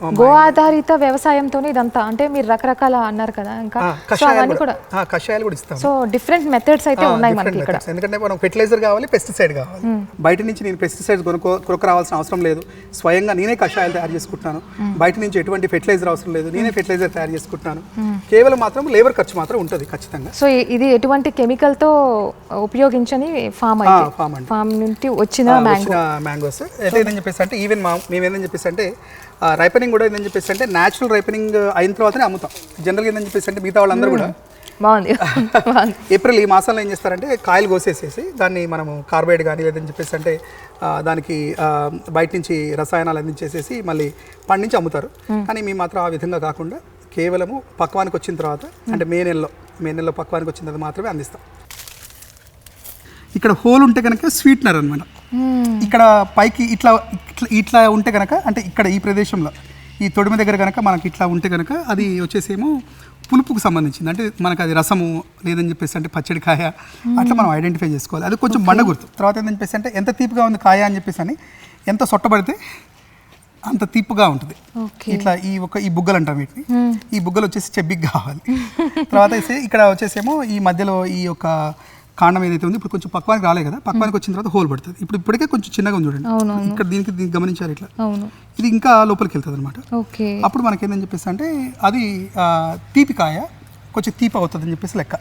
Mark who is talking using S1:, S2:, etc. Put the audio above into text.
S1: Go ఆధారిత వ్యవసాయంతో ఇదంతా. అంటే మీరు రకరకాల అన్నారు కదా ఇంకా. అవన్నీ కూడా.
S2: ఆ, కషాయాలు కూడా ఇస్తాం
S1: సో డిఫరెంట్ మెథడ్స్ అయితే
S2: ఆ,
S1: ఉన్నాయి మనకి ఇక్కడ.
S2: ఎందుకంటే మనం ఫెర్టిలైజర్ కావాలి పెస్టిసైడ్ కావాలి. బయట నుంచి నేను పెస్టిసైడ్స్ కొనుక్కో కొనుక్క రావాల్సిన అవసరం లేదు. స్వయంగా నేనే కషాయాలు తయారు చేసుకుంటున్నాను. బయట నుంచి ఎటువంటి ఫెర్టిలైజర్ అవసరం లేదు. నేనే ఫెర్టిలైజర్ తయారు చేసుకుంటున్నాను. కేవలం మాత్రం లేబర్ ఖర్చు మాత్రం ఉంటుంది ఖచ్చితంగా.
S1: సో ఇది ఎటువంటి కెమికల్తో ఉపయోగించని ఫామ్
S2: అండి.
S1: ఫామ్ నుండి వచ్చిన
S2: మ్యాంగోస్ ఏంటని చెప్పేసి అంటే ఈవెన్ మేము ఏంటని చెప్పేసి అంటే రైపనింగ్ కూడా ఏంటని చెప్పేసి అంటే న్యాచురల్ రైపనింగ్ అయిన తర్వాతనే అమ్ముతాం. జనరల్గా ఏంటని చెప్పేసి అంటే మిగతా వాళ్ళందరూ కూడా.
S1: బాగుంది.
S2: ఏప్రిల్ ఈ మాసంలో ఏం చేస్తారంటే కాయలు కోసేసేసి దాన్ని మనము కార్బైడ్ కానీ లేదని చెప్పేసి అంటే దానికి బయట నుంచి రసాయనాలు అందించేసేసి మళ్ళీ పండించి అమ్ముతారు. కానీ మేము మాత్రం ఆ విధంగా కాకుండా కేవలము పక్వానికి వచ్చిన తర్వాత అంటే మే నెలలో మే నెలలో పక్వానికి వచ్చిన తర్వాత మాత్రమే అందిస్తాం. ఇక్కడ హోల్ ఉంటే కనుక స్వీట్నర్ అనమాట ఇక్కడ పైకి ఇట్లా ఇట్లా ఇట్లా ఉంటే కనుక అంటే ఇక్కడ ఈ ప్రదేశంలో ఈ తొడిమ దగ్గర కనుక మనకి ఇట్లా ఉంటే కనుక అది వచ్చేసేమో పులుపుకు సంబంధించింది. అంటే మనకు అది రసము లేదని చెప్పేసి అంటే పచ్చడి కాయ అట్లా మనం ఐడెంటిఫై చేసుకోవాలి. అది కొంచెం బండ గుర్తు తర్వాత ఏంటని చెప్పేసి అంటే ఎంత తీపిగా ఉంది కాయ అని చెప్పేసి అని ఎంత సొట్టబడితే అంత తీపుగా ఉంటుంది. ఇట్లా ఈ ఒక ఈ బుగ్గలు అంటాం వీటిని. ఈ బుగ్గలు వచ్చేసి చెబ్బికి కావాలి. తర్వాత ఇక్కడ వచ్చేసేమో ఈ మధ్యలో ఈ యొక్క కాండం ఏదైతే ఉంది ఇప్పుడు కొంచెం పక్వానికి రాలే కదా పక్వానికి వచ్చిన తర్వాత హోల్ పడుతుంది. ఇప్పుడు ఇప్పటికే కొంచెం చిన్నగా ఉంది చూడండి. ఇక్కడ దీనికి దీనికి గమనించారు ఇట్లా. ఇది ఇంకా లోపలికి వెళ్తుంది అనమాట
S1: ఓకే.
S2: అప్పుడు మనకి ఏందని చెప్పేసి అంటే అది ఆ, తీపి కాయ కొంచెం తీపి అవుతుంది అని చెప్పేసి లెక్క.